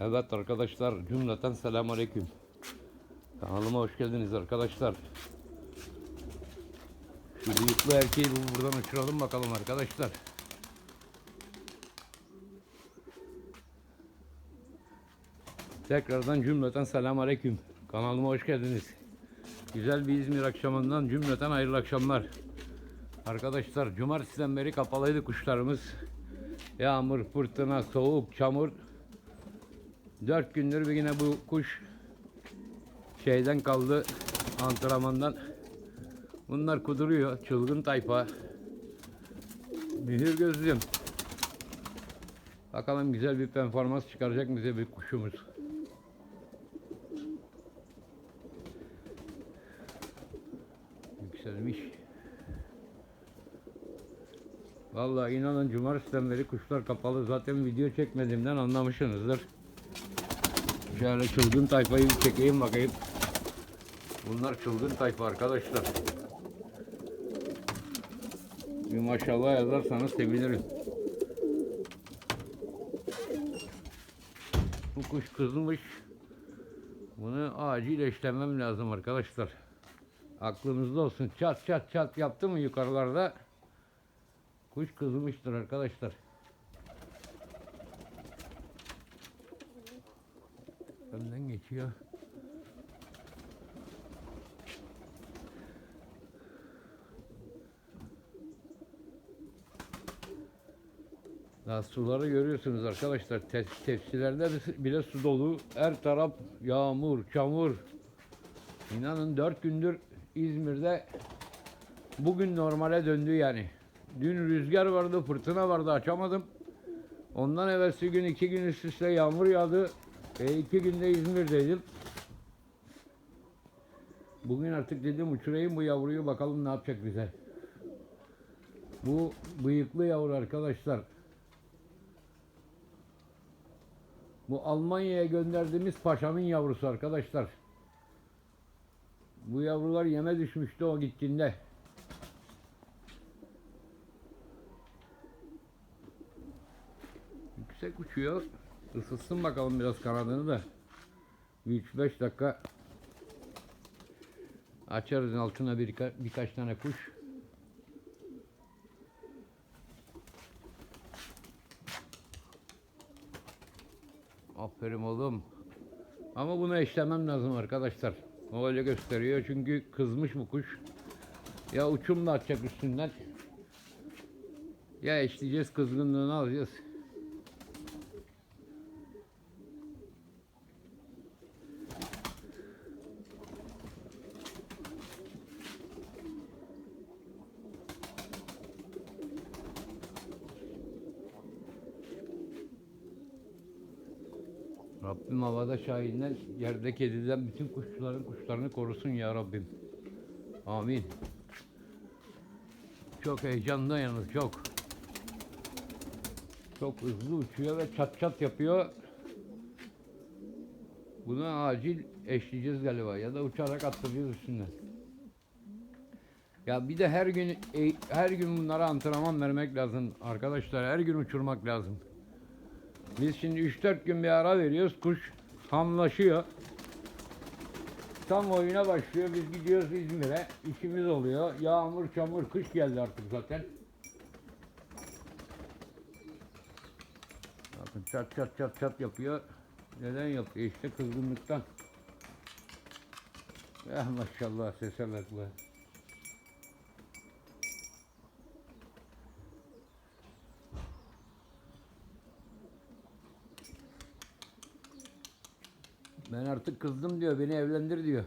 Evet arkadaşlar cümleten selamun aleyküm. Kanalıma hoş geldiniz arkadaşlar. Şu bıyıklı erkeği bu- buradan uçuralım bakalım arkadaşlar. Tekrardan cümleten selamun aleyküm. Kanalıma hoş geldiniz. Güzel bir İzmir akşamından cümleten hayırlı akşamlar. Arkadaşlar cumartesiden beri kapalıydı kuşlarımız. Yağmur, fırtına, soğuk, çamur. Dört gündür bir yine bu kuş şeyden kaldı antrenmandan. Bunlar kuduruyor. Çılgın tayfa. Mühür gözlüm. Bakalım güzel bir performans çıkaracak mı bize bir kuşumuz. Yükselmiş. Vallahi inanın cumartesiden beri kuşlar kapalı. Zaten video çekmediğimden anlamışsınızdır. Şöyle çılgın tayfayı çekeyim bakayım. Bunlar çılgın tayfa arkadaşlar. Bir maşallah yazarsanız sevinirim. Bu kuş kızmış. Bunu acil eşlemem lazım arkadaşlar. Aklınızda olsun. Çat çat çat yaptı mı yukarılarda? Kuş kızmıştır arkadaşlar. Daha suları görüyorsunuz arkadaşlar. Te- tepsilerde de- bile su dolu. Her taraf yağmur, çamur. İnanın dört gündür İzmir'de bugün normale döndü yani. Dün rüzgar vardı, fırtına vardı açamadım. Ondan evvelsi gün iki gün üst üste yağmur yağdı. E iki günde İzmir'deydim. Bugün artık dedim uçurayım bu yavruyu bakalım ne yapacak bize. Bu bıyıklı yavru arkadaşlar. Bu Almanya'ya gönderdiğimiz paşamın yavrusu arkadaşlar. Bu yavrular yeme düşmüştü o gittiğinde. Yüksek uçuyor. Isıtsın bakalım biraz kanadını da. 3-5 dakika açarız altına birka- birkaç tane kuş. Aferin oğlum. Ama bunu eşlemem lazım arkadaşlar. O öyle gösteriyor çünkü kızmış bu kuş. Ya uçumla atacak üstünden. Ya eşleyeceğiz kızgınlığını alacağız. Rabbim havada şahinden, yerde kediden bütün kuşların kuşlarını korusun ya Rabbim. Amin. Çok heyecanlı yalnız çok. Çok hızlı uçuyor ve çat çat yapıyor. Bunu acil eşleyeceğiz galiba ya da uçarak attıracağız üstünden. Ya bir de her gün e, her gün bunlara antrenman vermek lazım arkadaşlar. Her gün uçurmak lazım. Biz şimdi 3-4 gün bir ara veriyoruz. Kuş hamlaşıyor. Tam oyuna başlıyor. Biz gidiyoruz İzmir'e. İşimiz oluyor. Yağmur, çamur, kış geldi artık zaten. Bakın çat çat çat çat yapıyor. Neden yapıyor? İşte kızgınlıktan. Eh maşallah sese bak be. Ben artık kızdım diyor. Beni evlendir diyor.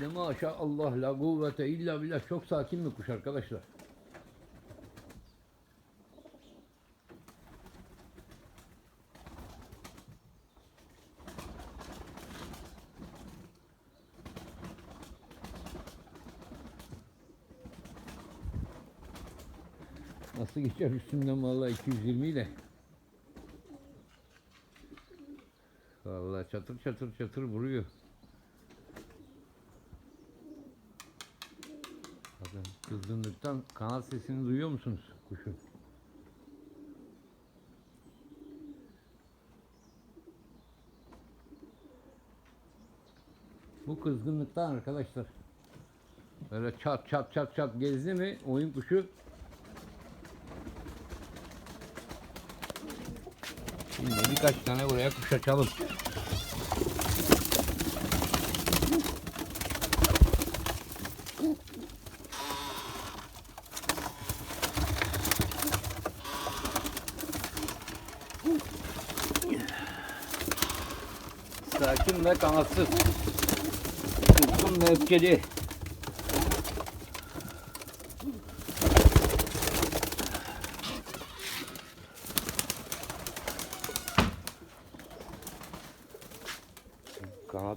Ne maşallah la kuvvete illa billah çok sakin bir kuş arkadaşlar. Nasıl geçer üstünden vallahi 220 ile. Vallahi çatır çatır çatır vuruyor. Bakın kızgınlıktan kanat sesini duyuyor musunuz kuşun? Bu kızgınlıktan arkadaşlar böyle çat çat çat çat gezdi mi oyun kuşu birkaç tane buraya kuş açalım. Sakin ve kanatsız. Kızgın ve öfkeli.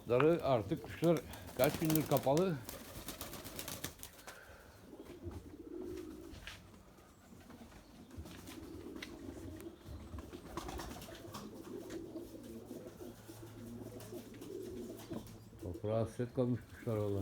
Kanatları artık kuşlar kaç gündür kapalı. Toprağa hasret kalmış kuşlar valla.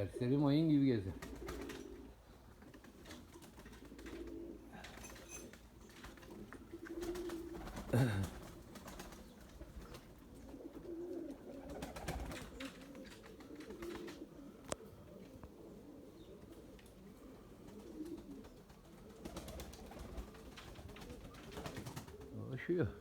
Serseri mayın gibi gezer. Dolaşıyor.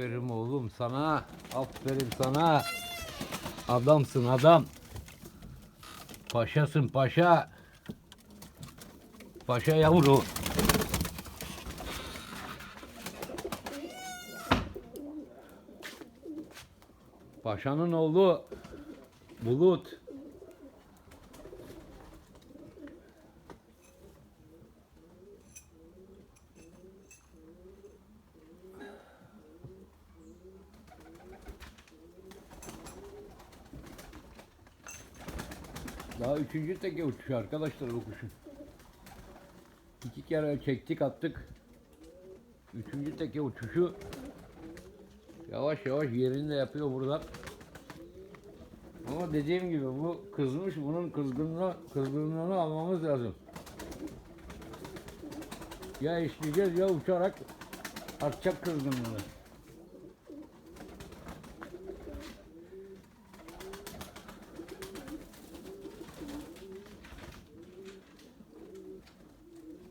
Aferin oğlum sana. Aferin sana. Adamsın adam. Paşasın paşa. Paşa yavru. Paşanın oğlu Bulut. Daha üçüncü teke uçuşu arkadaşlar bu kuşun. İki kere çektik attık. Üçüncü teke uçuşu. Yavaş yavaş yerinde yapıyor burada. Ama dediğim gibi bu kızmış. Bunun kızgınlığı, kızgınlığını almamız lazım. Ya işleyeceğiz ya uçarak artacak kızgınlığı.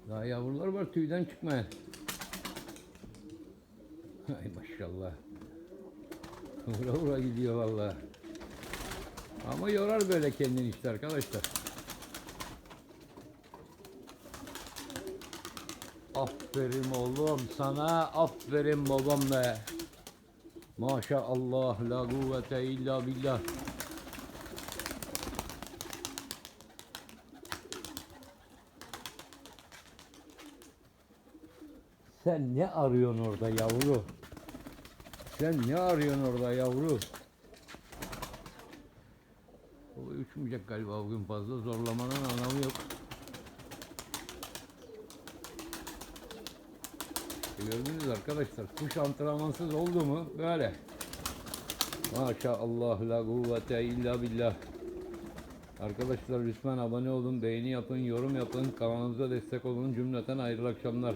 Daha yavrular var tüyden çıkmayan. Ay maşallah. Vura vura gidiyor vallahi. Ama yorar böyle kendini işte arkadaşlar. Aferin oğlum sana. Aferin babam be. Maşallah la kuvvete illa billah. Sen ne arıyorsun orada yavru? Sen ne arıyorsun orada yavru? O uçmayacak galiba bugün fazla zorlamanın anlamı yok. E Gördünüz arkadaşlar kuş antrenmansız oldu mu böyle. Maşallah la kuvvete illa billah. Arkadaşlar lütfen abone olun, beğeni yapın, yorum yapın, kanalımıza destek olun. Cümleten hayırlı akşamlar.